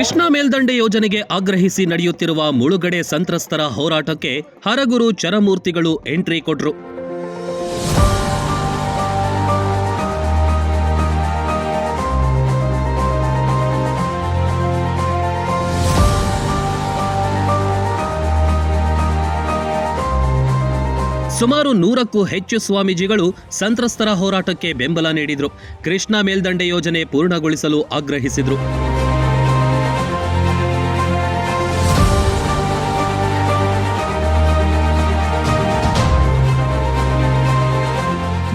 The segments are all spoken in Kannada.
ಕೃಷ್ಣಾ ಮೇಲ್ದಂಡೆ ಯೋಜನೆಗೆ ಆಗ್ರಹಿಸಿ ನಡೆಯುತ್ತಿರುವ ಮುಳುಗಡೆ ಸಂತ್ರಸ್ತರ ಹೋರಾಟಕ್ಕೆ ಹರಗುರು ಚರಮೂರ್ತಿಗಳು ಎಂಟ್ರಿ ಕೊಟ್ರು. ಸುಮಾರು ನೂರಕ್ಕೂ ಹೆಚ್ಚು ಸ್ವಾಮೀಜಿಗಳು ಸಂತ್ರಸ್ತರ ಹೋರಾಟಕ್ಕೆ ಬೆಂಬಲ ನೀಡಿದ್ರು. ಕೃಷ್ಣಾ ಮೇಲ್ದಂಡೆ ಯೋಜನೆ ಪೂರ್ಣಗೊಳಿಸಲು ಆಗ್ರಹಿಸಿದ್ರು.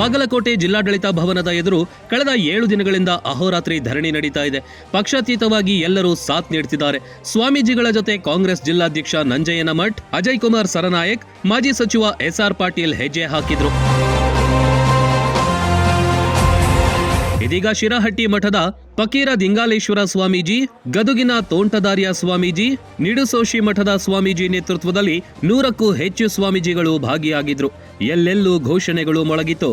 ಬಾಗಲಕೋಟೆ ಜಿಲ್ಲಾಡಳಿತ ಭವನದ ಎದುರು ಕಳೆದ ಏಳು ದಿನಗಳಿಂದ ಅಹೋರಾತ್ರಿ ಧರಣಿ ನಡೀತಾ ಇದೆ. ಪಕ್ಷಾತೀತವಾಗಿ ಎಲ್ಲರೂ ಸಾಥ್ ನೀಡುತ್ತಿದ್ದಾರೆ ಸ್ವಾಮೀಜಿಗಳ ಜೊತೆ ಕಾಂಗ್ರೆಸ್ ಜಿಲ್ಲಾಧ್ಯಕ್ಷ ನಂಜಯ್ಯನ ಮಠ್, ಅಜಯ್ ಕುಮಾರ್ ಸರನಾಯಕ್, ಮಾಜಿ ಸಚಿವ ಎಸ್ಆರ್ ಪಾಟೀಲ್ ಹೆಜ್ಜೆ ಹಾಕಿದ್ರು. ಇದೀಗ ಶಿರಹಟ್ಟಿ ಮಠದ ಫಕೀರ ದಿಂಗಾಲೇಶ್ವರ ಸ್ವಾಮೀಜಿ, ಗದುಗಿನ ತೋಂಟದಾರ್ಯ ಸ್ವಾಮೀಜಿ, ನಿಡುಸೋಶಿ ಮಠದ ಸ್ವಾಮೀಜಿ ನೇತೃತ್ವದಲ್ಲಿ ನೂರಕ್ಕೂ ಹೆಚ್ಚು ಸ್ವಾಮೀಜಿಗಳು ಭಾಗಿಯಾಗಿದ್ರು. ಎಲ್ಲೆಲ್ಲೂ ಘೋಷಣೆಗಳು ಮೊಳಗಿತು.